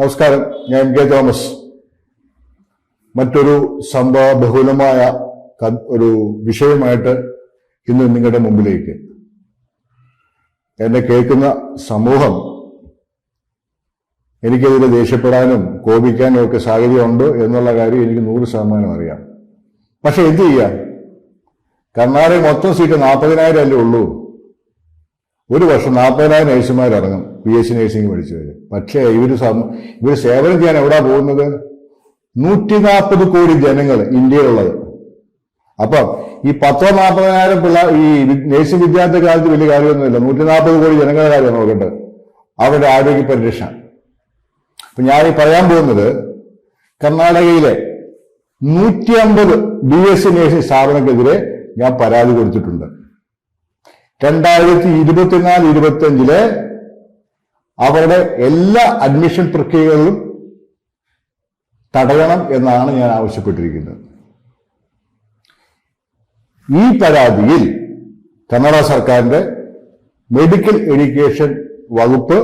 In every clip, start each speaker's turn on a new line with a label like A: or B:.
A: നമസ്കാരം. ഞാൻ K. Thomas. മറ്റൊരു സംഭവ ബഹുലമായ ഒരു വിഷയമായിട്ട് ഇന്ന് നിങ്ങളുടെ മുമ്പിലേക്ക്. എന്നെ കേൾക്കുന്ന സമൂഹം എനിക്കെതിരെ ദേഷ്യപ്പെടാനും കോപിക്കാനും ഒക്കെ സാഹചര്യമുണ്ട് എന്നുള്ള കാര്യം എനിക്ക് നൂറ് ശതമാനം അറിയാം. പക്ഷെ എന്ത് ചെയ്യാം? കർണാടക മൊത്തം സീറ്റ് നാൽപ്പതിനായിരം അല്ലേ ഉള്ളൂ? ഒരു വർഷം നാൽപ്പതിനായിരം നഴ്സുമാർ ഇറങ്ങും. പി എസ് സി പഠിച്ചു വരും പക്ഷേ ഇവർ ഇവർ സേവനം ചെയ്യാൻ എവിടാ പോകുന്നത്? നൂറ്റി നാൽപ്പത് കോടി ജനങ്ങൾ ഇന്ത്യയിലുള്ളത്. അപ്പം ഈ പത്തോ നാൽപ്പതിനായിരം പിള്ളേർ ഈ നേഴ്സിംഗ് നഴ്സിംഗ് വിദ്യാർത്ഥി കാലത്ത് വലിയ കാര്യമൊന്നുമില്ല. നൂറ്റി നാൽപ്പത് കോടി ജനങ്ങളുടെ കാര്യം നോക്കട്ടെ അവരുടെ ആരോഗ്യ പരിരക്ഷ. അപ്പം ഞാൻ ഈ പറയാൻ പോകുന്നത് കർണാടകയിലെ നൂറ്റി അമ്പത് ബി എസ് സി നഴ്സിംഗ് സ്ഥാപനക്കെതിരെ ഞാൻ പരാതി കൊടുത്തിട്ടുണ്ട്. രണ്ടായിരത്തി ഇരുപത്തിനാല് ഇരുപത്തി അവരുടെ എല്ലാ അഡ്മിഷൻ പ്രക്രിയകളിലും തടയണം എന്നാണ് ഞാൻ ആവശ്യപ്പെട്ടിരിക്കുന്നത്. ഈ പരാതിയിൽ കന്നഡ സർക്കാരിന്റെ മെഡിക്കൽ എഡ്യൂക്കേഷൻ വകുപ്പ്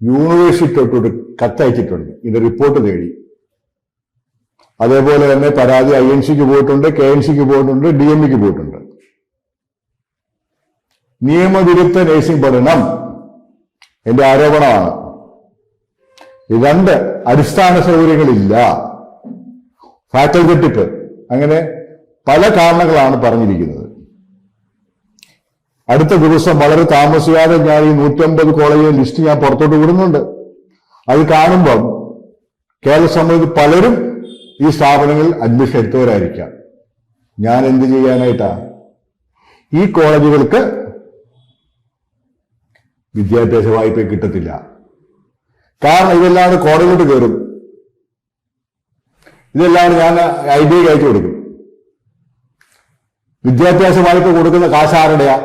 A: യൂണിവേഴ്സിറ്റിയോട് കത്തയച്ചിട്ടുണ്ട്. ഇതിന്റെ റിപ്പോർട്ട് നേടി അതേപോലെ തന്നെ പരാതി ഐ എൻ സിക്ക് പോയിട്ടുണ്ട് കെ എൻ സിക്ക് പോയിട്ടുണ്ട് ഡി എം ഇക്ക് പോയിട്ടുണ്ട്. നിയമവിരുദ്ധ നഴ്സിംഗ് പഠനം എന്റെ ആരോപണമാണ്. രണ്ട് അടിസ്ഥാന സൗകര്യങ്ങളില്ല. ഫാക്കൽറ്റി ടിപ്പ് അങ്ങനെ പല കാരണങ്ങളാണ് പറഞ്ഞിരിക്കുന്നത്. അടുത്ത ദിവസം വളരെ താമസിയാതെ ഞാൻ ഈ നൂറ്റമ്പത് കോളേജിലെ ലിസ്റ്റ് ഞാൻ പുറത്തോട്ട് വിടുന്നുണ്ട്. അത് കാണുമ്പം കേരള സമൂഹത്തിൽ പലരും ഈ സ്ഥാപനങ്ങളിൽ അഡ്മിഷൻ എടുത്തവരായിരിക്കാം. ഞാൻ എന്ത് ചെയ്യാനായിട്ടാ ഈ കോളേജുകൾക്ക് വിദ്യാഭ്യാസ വായ്പ കിട്ടത്തില്ല. കാരണം ഇതെല്ലാം കോടതിയിലോട്ട് കയറും ഇതെല്ലാം ഞാൻ ഐ ഐക്ക് അയച്ചു കൊടുക്കും. വിദ്യാഭ്യാസ വായ്പ കൊടുക്കുന്ന കാശ് ആരുടെയാ?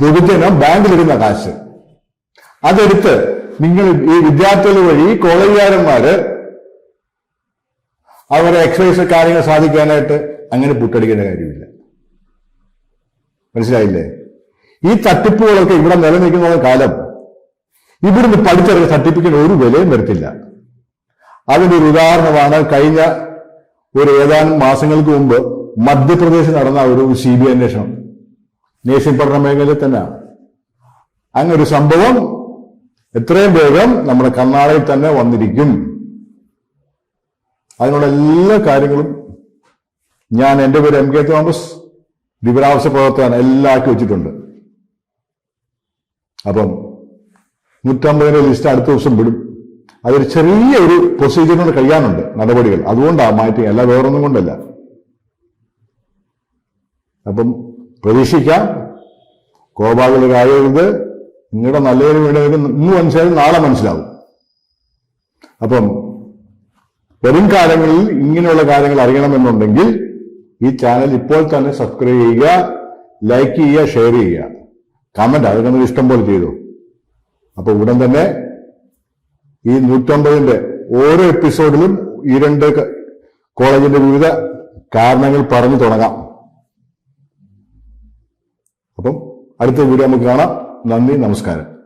A: പൊതുജനം ബാങ്കിലിടുന്ന കാശ്. അതെടുത്ത് നിങ്ങൾ ഈ വിദ്യാർത്ഥികൾ വഴി കോളേജുകാരന്മാര് അവരെ എക്സൈസ് കാര്യങ്ങൾ സാധിക്കാനായിട്ട് അങ്ങനെ പുട്ടടിക്കേണ്ട കാര്യമില്ല. മനസ്സിലായില്ലേ? ഈ തട്ടിപ്പുകളൊക്കെ ഇവിടെ നിലനിൽക്കുന്ന കാലം ഇവിടുന്ന് പഠിച്ചിറങ്ങിയ സർട്ടിഫിക്കറ്റ് ഒരു വിലയും വരത്തില്ല. അതിന്റെ ഒരു ഉദാഹരണമാണ് കഴിഞ്ഞ ഒരു ഏതാനും മാസങ്ങൾക്ക് മുമ്പ് മധ്യപ്രദേശിൽ നടന്ന ഒരു സി ബി അന്വേഷണം. നേഴ്സിംഗ് പഠന മേഖലയിൽ തന്നെ. അങ്ങനെ ഒരു സംഭവം എത്രയും വേഗം നമ്മുടെ കർണാടകയിൽ തന്നെ വന്നിരിക്കും. അതിനുള്ള എല്ലാ കാര്യങ്ങളും ഞാൻ എന്റെ പേര് എം കെ തോമസ്. വിവരാവശ്യ പ്രവർത്തകൻ എല്ലാം ആക്കി വെച്ചിട്ടുണ്ട്. അപ്പം നൂറ്റമ്പതിന്റെ ലിസ്റ്റ് അടുത്ത ദിവസം വിടും. അതൊരു ചെറിയ ഒരു പ്രൊസീജിയറിനോട് കഴിയാനുണ്ട് നടപടികൾ. അതുകൊണ്ടാണ് മാറ്റി. അല്ല വേറൊന്നും കൊണ്ടല്ല. അപ്പം പ്രതീക്ഷിക്കാം. കോപാകുലരാകരുത് നിങ്ങളുടെ നല്ലതിന് വേണ്ടി ഇന്ന് മനസ്സിലാവും നാളെ മനസ്സിലാവും. അപ്പം വരും കാലങ്ങളിൽ ഇങ്ങനെയുള്ള കാര്യങ്ങൾ അറിയണമെന്നുണ്ടെങ്കിൽ ഈ ചാനൽ ഇപ്പോൾ തന്നെ സബ്സ്ക്രൈബ് ചെയ്യുക ലൈക്ക് ചെയ്യുക ഷെയർ ചെയ്യുക. കമന്റ് അതൊക്കെ നിങ്ങൾ ഇഷ്ടം പോലെ ചെയ്തു. അപ്പൊ ഉടൻ തന്നെ ഈ നൂറ്റമ്പതിന്റെ ഓരോ എപ്പിസോഡിലും ഈ രണ്ട് കോളേജിന്റെ വിവിധ കാരണങ്ങൾ പറഞ്ഞു തുടങ്ങാം. അപ്പം അടുത്ത വീഡിയോ നമുക്ക് കാണാം. നന്ദി നമസ്കാരം.